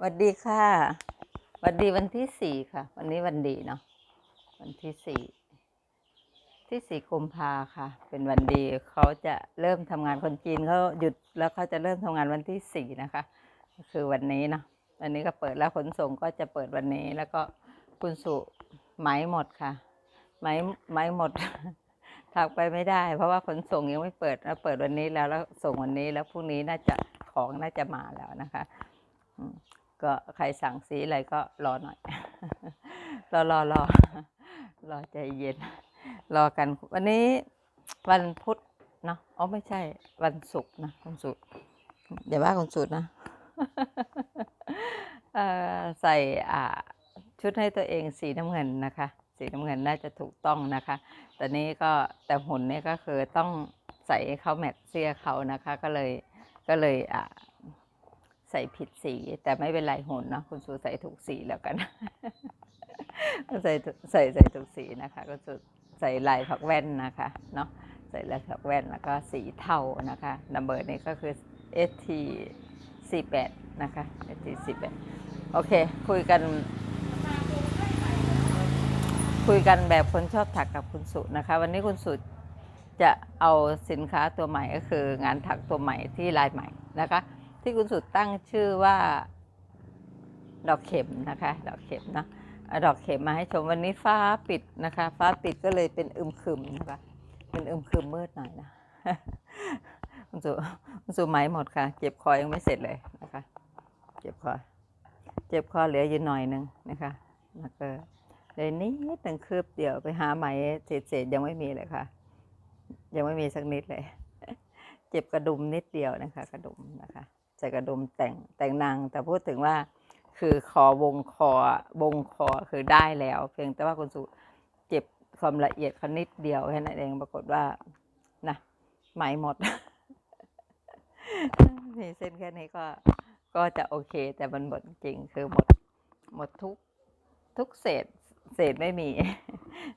สวัสดีค่ะสวัสดีวันที่สี่ค่ะ วันนี้วันดีเนาะวันที่สี่ที่สี่กุมภาค่ะ เป็นวันดีเขาจะเริ่มทำงานคนจีนเขาหยุดแล้วเขาจะเริ่มทำงานวันที่สี่นะคะคือวันนี้เนาะวันนี้ก็เปิดแล้วขนส่งก็จะเปิดวันนี้ แล้วก็คุณสุไหมหมดค่ะไหมไหมหมดถักไปไม่ได้ เพราะว่าขนส่งยังไม่เปิดแล้วเปิดวันนี้แล้วแล้วส่งวันนี้แล้วพรุ่งนี้น่าจะของน่าจะมาแล้วนะคะอื ก็ใครสั่งสีอะไรก็รอหน่อย รอรอรอรอใจเย็น รอกัน วันนี้วันพุธเนาะอ๋อไม่ใช่วันศุกร์นะวันศุกร์อย่าว่าคนศุกร์นะใส่อ่าชุดให้ตัวเองสีน้ำเงินนะคะ สีน้ำเงินน่าจะถูกต้องนะคะแต่นี้ก็แต่หุ่นนี่ก็คือต้องใส่ให้เขาแมทเสื้อเขานะคะ ก็เลยก็เลยอ่า ใส่ผิดสี แต่ไม่เป็นไรหนเนาะคุณสูใส่ถูกสีแล้วกัน ใส่ใส่ใส่ถูกสีนะคะก็สูใส่ลายผักแว่นนะคะเนาะใส่ลายผักแว่นแล้วก็สีเทานะคะนัมเบอร์นี้ก็คือ ST 48นะคะ ST 48โอเค คุยกันคุยกันแบบคนชอบถักกับคุณสุนะคะ วันนี้คุณสุจะเอาสินค้าตัวใหม่ก็คืองานถักตัวใหม่ที่ลายใหม่นะคะ ที่คุณสุดตั้งชื่อว่า ดอกเข็มนะคะ ดอกเข็มนะดอกเข็มมาให้ชมวันนี้ฟ้าปิดนะคะ ฟ้าปิดก็เลยเป็นอึมครึมนะคะเป็นอึมครึมมืดหน่อยนะคุณสุคุณสุไหมหมดค่ะ เจ็บคอยังไม่เสร็จเลยนะคะ เจ็บคอ เจ็บคอเหลืออยู่หน่อยหนึงนะคะแล้วก็เลยนิดหนึ่งคืบเดียวไปหาไหมเศษๆยังไม่มีเลยค่ะ ยังไม่มีสักนิดเลย เจ็บกระดุมนิดเดียวนะคะ กระดุมนะคะ ใส่กระดุมแต่งแต่งนางแต่พูดถึงว่าคือคอวงคอวงคอคือได้แล้ว เพียงแต่ว่าคุณสุเจ็บความละเอียดเขานิดเดียวแค่นั้นเองปรากฏว่านะไหมหมดมีเส้นแค่นี้ก็ก็จะโอเค แต่มันหมดจริงคือหมดหมดทุกทุกเศษเศษไม่มี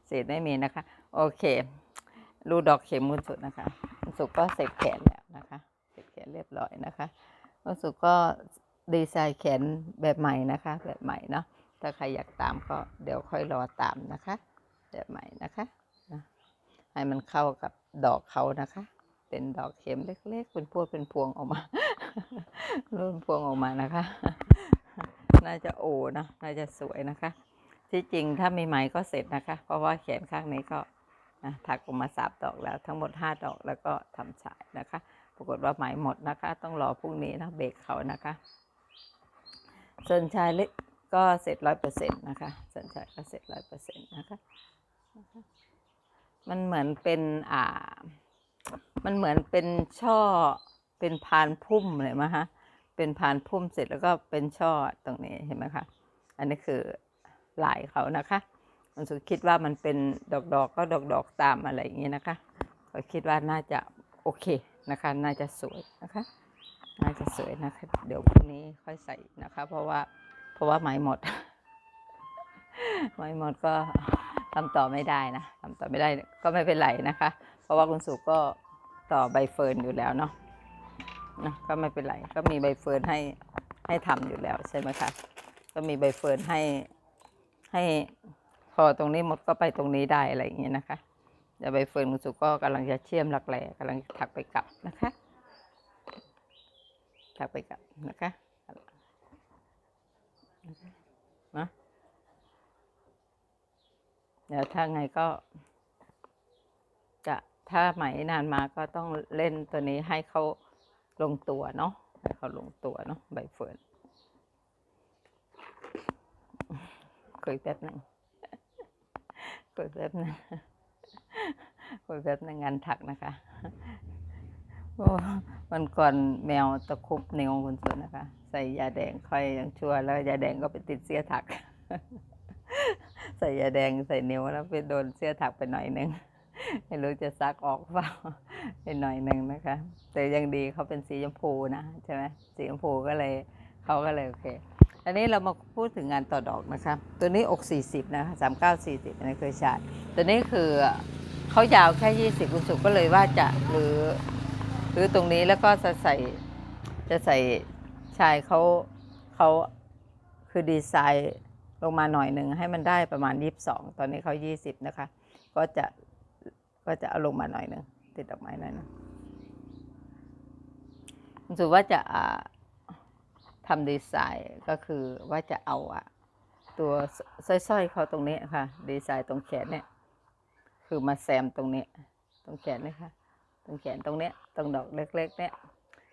เศษไม่มีนะคะ โอเค รูดอกเข็มคุณสุดนะคะคุณสุก็เสร็จแขนแล้วนะคะ เสร็จแขนเรียบร้อยนะคะ คุณสุก็ดีไซน์แขนแบบใหม่นะคะ แบบใหม่เนาะถ้าใครอยากตามก็เดี๋ยวค่อยรอตามนะคะ แบบใหม่นะคะนะให้มันเข้ากับดอกเขานะคะ เป็นดอกเข็มเล็กๆ เป็นพวงเป็นพวงออกมารุ่นพวงออกมานะคะ น่าจะโอนะน่าจะสวยนะคะ ที่จริงถ้ามีไหมก็เสร็จนะคะ เพราะว่าแขนข้างนี้ก็ถักออกมาสามดอกแล้วทั้งหมดห้าดอกแล้วก็ทำฉายนะคะ รากฏว่าไหมหมดนะคะ ต้องรอพรุ่งนี้นะเบรกเขานะคะ ส่วนชายเล็กก็เสร็จร้อยเปอร์เซ็นต์นะคะ ส่วนชายก็เสร็จร้อยเปอร์เซ็นต์นะคะ มันเหมือนเป็นอ่า มันเหมือนเป็นช่อเป็นพานพุ่มเลยมั้งฮะเป็นพานพุ่มเสร็จแล้วก็เป็นช่อตรงนี้เห็นไหมคะ อันนี้คือลายเขานะคะมันสุดคิดว่ามันเป็นดอกๆกก็ดอกๆตามอะไรอย่างนี้นะคะก็คิดว่าน่าจะโอเค นะคะ น่าจะสวยนะคะ น่าจะสวยนะคะ เดี๋ยวพรุ่งนี้ค่อยใส่นะคะ เพราะว่าเพราะว่าไหมหมดไหมหมดก็ทำต่อไม่ได้นะทำต่อไม่ได้ก็ไม่เป็นไรนะคะ เพราะว่าคุณสุก็ต่อใบเฟิร์นอยู่แล้วเนาะนะก็ไม่เป็นไร ก็มีใบเฟิร์นให้ให้ทำอยู่แล้วใช่ไหมคะ ก็มีใบเฟิร์นให้ให้พอตรงนี้หมดก็ไปตรงนี้ได้อะไรอย่างเงี้ยนะคะ เดี๋ยวใบเฟิร์นคุณสุก็กำลังจะเชื่อมหลักแหล่กำลังถักไปกลับนะคะ ถักไปกลับนะคะนะเดี๋ยวถ้าไงก็จะถ้าไหมนานมาก็ต้องเล่นตัวนี้ให้เขาลงตัวเนาะให้เขาลงตัวเนาะใบเฟิร์นคุยแป๊บหนึ่งคุยแป๊บหนึ่ง คุยแป๊บหนึ่งานถักนะคะโอ้วันก่อนแมวตะคุบนิ้วคุณสุดนะคะ ใส่ยาแดงค่อยยังชั่วแล้วยาแดงก็ไปติดเสื้อถัก ใส่ยาแดงใส่นิ้วแล้วไปโดนเสื้อถักไปหน่อยหนึ่งไม่รู้จะซักออกเปล่าไปหน่อยหนึ่งนะคะ แต่ยังดีเขาเป็นสีชมพูนะใช่ไหมสีชมพูก็เลยเขาก็เลยโอเค อันนี้เรามาพูดถึงงานต่อดอกนะคะ ตัวนี้อก 40 นะคะ 39 40อันนี้เคยชาร์จตัวนี้คือ เขายาวแค่ 20คุณสุก็เลยว่าจะหรือหรือตรงนี้แล้วก็จะใส่จะใส่ชายเขาเขาคือดีไซน์ลงมาหน่อยหนึ่งให้มันได้ประมาณ 22 ตอนนี้เขา 20 นะคะ ก็จะก็จะเอาลงมาหน่อยหนึ่งติดดอกไม้หน่อยหนึงรู้สึกว่าจะอ่าทำดีไซน์ก็คือว่าจะเอาอะตัวสร้อยๆเขาตรงนี้ค่ะ ดีไซน์ตรงแขนเนี่ย คือมาแซมตรงนี้ ตรงแขนนะคะ ตรงแขนตรงเนี้ย ตรงดอกเล็ก ๆ เนี่ย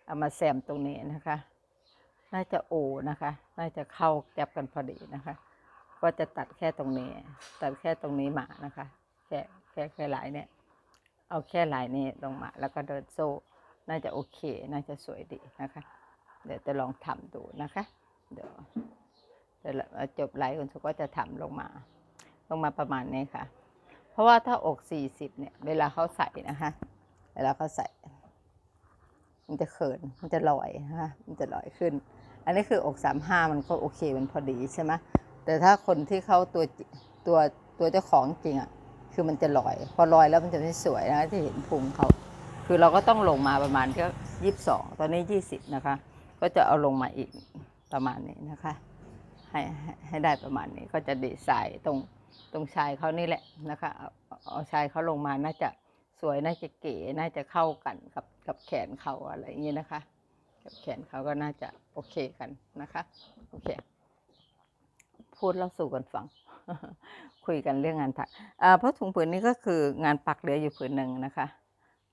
เอามาแซมตรงนี้นะคะ น่าจะโอนะคะ น่าจะเข้าแก็บกันพอดีนะคะ ก็จะตัดแค่ตรงนี้ ตัดแค่ตรงนี้มานะคะ แค่แค่แค่หลายเนี่ย เอาแค่หลายนี้ลงมา แล้วก็เดินโซ่ น่าจะโอเค น่าจะสวยดีนะคะ เดี๋ยวจะลองทำดูนะคะ เดี๋ยวเดี๋ยวจบไลฟ์คุณสุก็จะทำลงมา ลงมาประมาณนี้ค่ะ ราะว่าถ้าอกสี่สิบเนี่ย เวลาเขาใส่นะคะเวลาเขาใส่ มันจะเขินมันจะลอยนะคะมันจะลอยขึ้น อันนี้คืออกสามห้ามันก็โอเคมันพอดีใช่ไหมแต่ถ้าคนที่เขาตัวตัวตัวเจ้าของจริงอะคือมันจะลอย พอลอยแล้วมันจะไม่สวยนะจะเห็นพุงเขาคือเราก็ต้องลงมาประมาณก็ยี่สิบสองตอนนี้ยี่สิบนะคะ ก็จะเอาลงมาอีกประมาณนี้นะคะ ใหให้ให้ได้ประมาณนี้ก็จะดีไซน์ตรง ตรงชายเขานี่แหละนะคะเอาชายเขาลงมาน่าจะสวยน่าจะเก๋น่าจะเข้ากันกับกับแขนเขาอะไรอย่างนี้ยนะคะ กับแขนเขาก็น่าจะโอเคกันนะคะโอเค พูดเล่าสู่กันฟัง คุยกันเรื่องงานถักอ่าเพราะถุงผืนนี้ก็คืองานปักเหลืออยู่ผืนหนึ่งนะคะ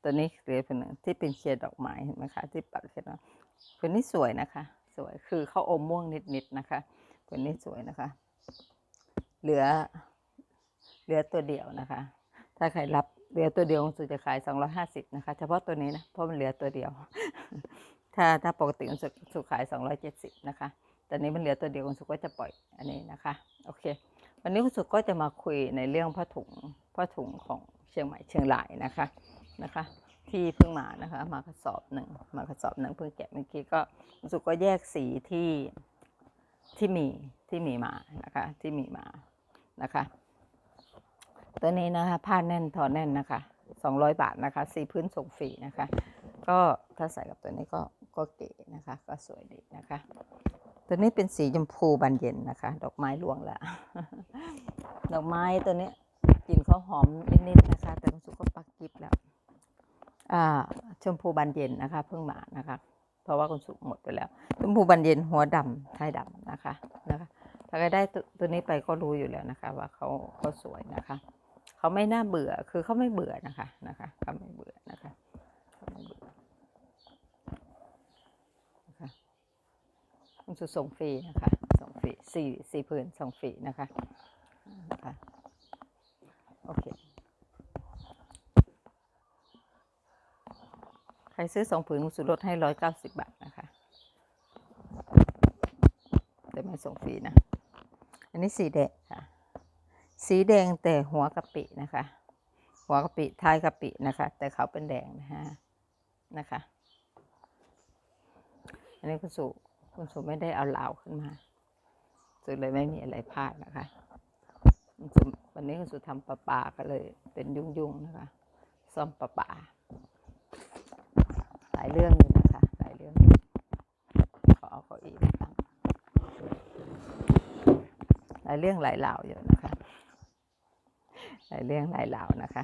ตัวนี้เหลือผืนหนึ่งที่เป็นเชียร์ดอกไม้เห็นไหมคะที่ปักเชียร์ดอกผืนนี้สวยนะคะ สวยคือเขาอมม่วงนิดๆนะคะผืนนี้สวยนะคะ เหลือ เหลือตัวเดียวนะคะ ถ้าใครรับเหลือตัวเดียวสุจะขาย250นะคะ เฉพาะตัวนี้นะ เพราะมันเหลือตัวเดียว ถ้าถ้าปกติคุณสุสุขาย270นะคะแต่นี้มันเหลือตัวเดียวคุณสุก็จะปล่อยอันนี้นะคะ โอเค วันนี้คุณสุก็จะมาคุยในเรื่องผ้าถุงผ้าถุงของเชียงใหม่เชียงรายนะคะนะคะ ที่เพิ่งมานะคะ มากระสอบหนึ่งมากระสอบหนึ่งเพิ่งแกะเมื่อกี้ก็คุณสุก็แยกสีที่ที่มีที่มีมานะคะที่มีมา นะคะ ตัวนี้นะคะผ้าแน่นทอแน่นนะคะ200บาทนะคะสีพื้นส่งฟรีนะคะ ก็ถ้าใส่กับตัวนี้ก็ก็เก๋นะคะ ก็สวยดีนะคะ ตัวนี้เป็นสีชมพูบานเย็นนะคะ ดอกไม้รวงละดอกไม้ตัวนี้กลิ่นเขาหอมนิดๆนะคะ แต่คุณสุก็ปักกิบแล้วอ่าชมพูบานเย็นนะคะ เพิ่งมานะคะ เพราะว่าคุณสุหมดไปแล้ว ชมพูบานเย็นหัวดำท้ายดำนะคะนะคะ ใครได้ตัวนี้ไปก็รู้อยู่แล้วนะคะ ว่าเขาเขาสวยนะคะ เขาไม่น่าเบื่อคือเขาไม่เบื่อนะคะนะคะเขาไม่เบื่อนะคะเขาไม่เบื่อนะคะคุณสุส่งฟรีนะคะส่งฟรีสี่สี่พื้นส่งฟรีนะคะนะคะโอเคใครซื้อสองผืนคุณสุลดให้ร้อยเก้าสิบบาทนะคะ แต่ไม่ส่งฟรีนะ อันนี้สีแดงค่ะ สีแดงแต่หัวกะปินะคะ หัวกะปิท้ายกะปินะคะ แต่เขาเป็นแดงนะฮะนะคะ อันนี้คุณสุคุณสุไม่ได้เอาลาวขึ้นมาสุเลยไม่มีอะไรพลาดนะคะคุณสุวันนี้คุณสุทำปลาปลาก็เลย เป็นยุ่งยุ่งๆนะคะซ่อมปลาปลาหลายเรื่องอยู่นะคะ หลายเรื่องอยู่ขอเอาเก้าอี้มาตั้ง หลายเรื่องหลายราอยู่นะคะ หลายเรื่องหลายรานะคะ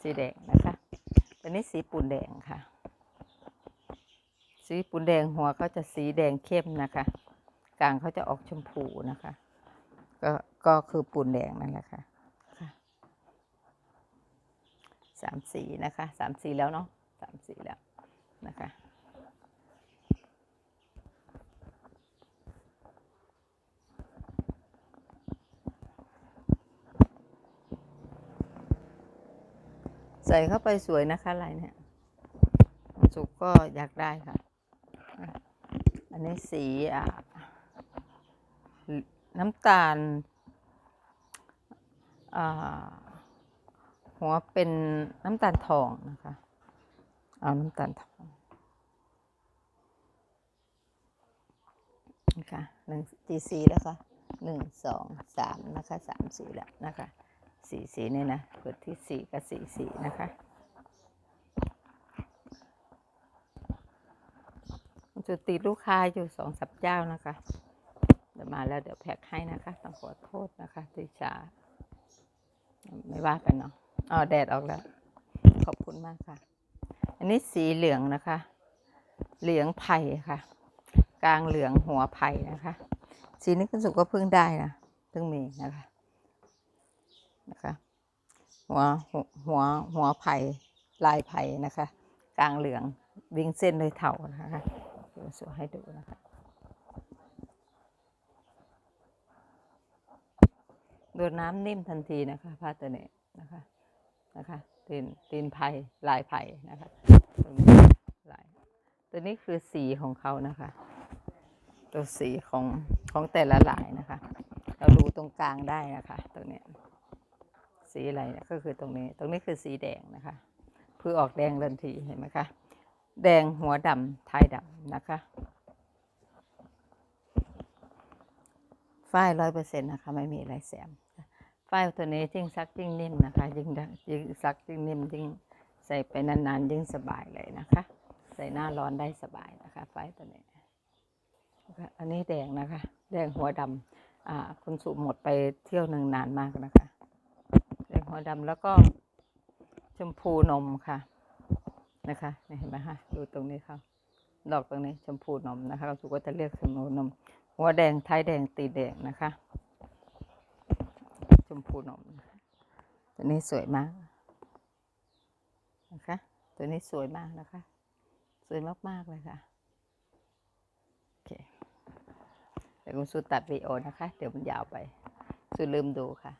สีแดงนะคะตัวนี้สีปูนแดงค่ะ สีปูนแดงหัวเขาจะสีแดงเข้มนะคะ กลางเขาจะออกชมพูนะคะ ก็ก็คือปูนแดงนั่นแหละค่ะสามสีนะคะสามสีแล้วเนาะสามสีแล้วนะคะ ใส่เข้าไปสวยนะคะลายเนี่ย สุกก็อยากได้ค่ะ อันนี้สีอะน้ำตาลอ่าหัวเป็นน้ำตาลทองนะคะ เอาน้ำตาลทองนะคะหนึ่งกี่สีแล้วค่ะหนึ่งสองสามนะคะสามสีแล้วนะคะ สีสีนี่นะเปิดที่สี่กับสีสีนะคะจุดติดลูกค้าอยู่สองสับเจ้านะคะเดี๋ยวมาแล้วเดี๋ยวแพ็คให้นะคะ ต้องขอโทษนะคะที่ช้าไม่ว่ากันเนาะอ๋อแดดออกแล้ว ขอบคุณมากค่ะ อันนี้สีเหลืองนะคะ เหลืองไผ่ค่ะ กลางเหลืองหัวไผ่นะคะ สีนี้คุณสุก็เพิ่งได้นะเพิ่งมีนะคะ นะคะหัวหัวหัวไผ่ลายไผ่นะคะ กลางเหลืองวิ่งเส้นเลยเถานะคะเดี๋ยวสวยให้ดูนะคะ โดนน้ำนิ่มทันทีนะคะผ้าตัวนี้นะคะนะคะตีนตีนไผ่ลายไผ่นะคะลายตัวนี้คือสีของเขานะคะ ตัวสีของของแต่ละลายนะคะ เราดูตรงกลางได้นะคะตรงเนี้ย สีอะไรเนี่ยก็คือตรงนี้ ตรงนี้คือสีแดงนะคะเพื่อออกแดงทันทีเห็นไหมคะ แดงหัวดำท้ายดำนะคะฝ้ายร้อยเปอร์เซ็นต์นะคะ ไม่มีอะไรแสมฝ้ายตัวนี้ยิ่งซักยิ่งนิ่มนะคะยิ่งดัยิ่งซักยิ่งนิ่มยิ่งใส่ไปนานๆยิ่งสบายเลยนะคะ ใส่หน้าร้อนได้สบายนะคะฝ้ายตัวนี้นะคะอันนี้แดงนะคะ แดงหัวดำอ่าคุณสุหมดไปเที่ยวหนึ่งนานมากนะคะแด งหัวดำแล้วก็ชมพูนมค่ะนะคะเห็นไหมคะดูตรงนี้ค่ะดอกตรงนี้ชมพูนมนะคะคุณสุก็จะเรียกชมพูนม หัวแดงท้ายแดงตีแดงนะคะ ชมพูนมตัวนี้สวยมากนะคะ ตัวนี้สวยมากนะคะ สวยมากๆเลยค่ะโอเคเดี๋ยวคุณสุตัดวีดีโอนะคะ เดี๋ยวมันยาวไปสุลืมดูค่ะ